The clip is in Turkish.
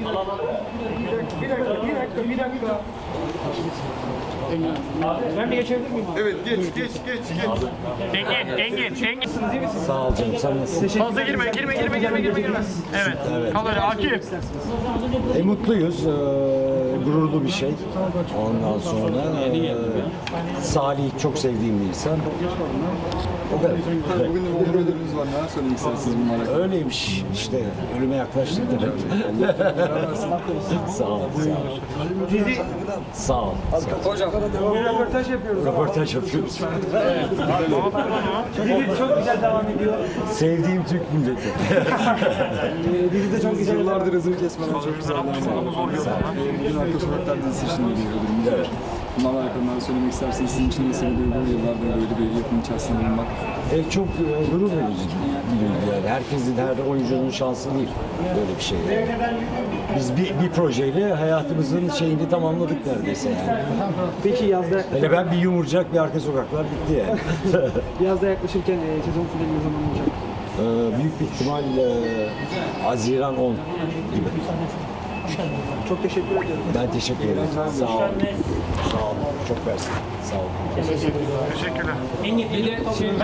Bir dakika, bir dakika, bir dakika. Ben bir geçebilir miyim abi? Evet geç geç geç geç. Engin, Engin, Engin. Sağ ol canım sen nasılsın? Fazla girme, girme, girme, girme, girme, girme. Evet. Evet. Kal öyle Akif. E, mutluyuz. Ee, gururlu bir şey. Ondan sonra e, Salih çok sevdiğim bir insan. O kadar. Bugün de onur ödülünüz var. Neler söylemek istersiniz alakalı? Öyleymiş işte ölüme yaklaştık demek. sağ ol, sağ ol. Sağ ol. Sağ ol. Hocam, bir röportaj yapıyoruz. Röportaj yapıyoruz. Dizi çok güzel devam ediyor. Sevdiğim Türk milleti. Dizi de çok güzel. Yıllardır hızını kesmeden çok güzel. Bugün Arka Sokaklar dizisi için de bir ödülümüz var. Bunlarla alakalı neler söylemek isterseniz sizin için nasıl bir duygu yıllardır böyle bir yapım içerisinde bulunmak? E, çok e, gurur verici bir duygu yani. Herkesin, her oyuncunun şansı değil böyle bir şey. yani. Biz bir, bir projeyle hayatımızın şeyini tamamladık neredeyse yani. Peki yazda, Hele ben bir yumurcak bir arka sokaklar bitti yani. yazda yaklaşırken e, sezon finali ne zaman olacak? Ee, büyük bir ihtimal e, Haziran 10 gibi. Çok teşekkür ediyorum. Ben teşekkür ederim. Sağ olun. Sağ olun. Çok mersi. Sağ olun. Teşekkürler.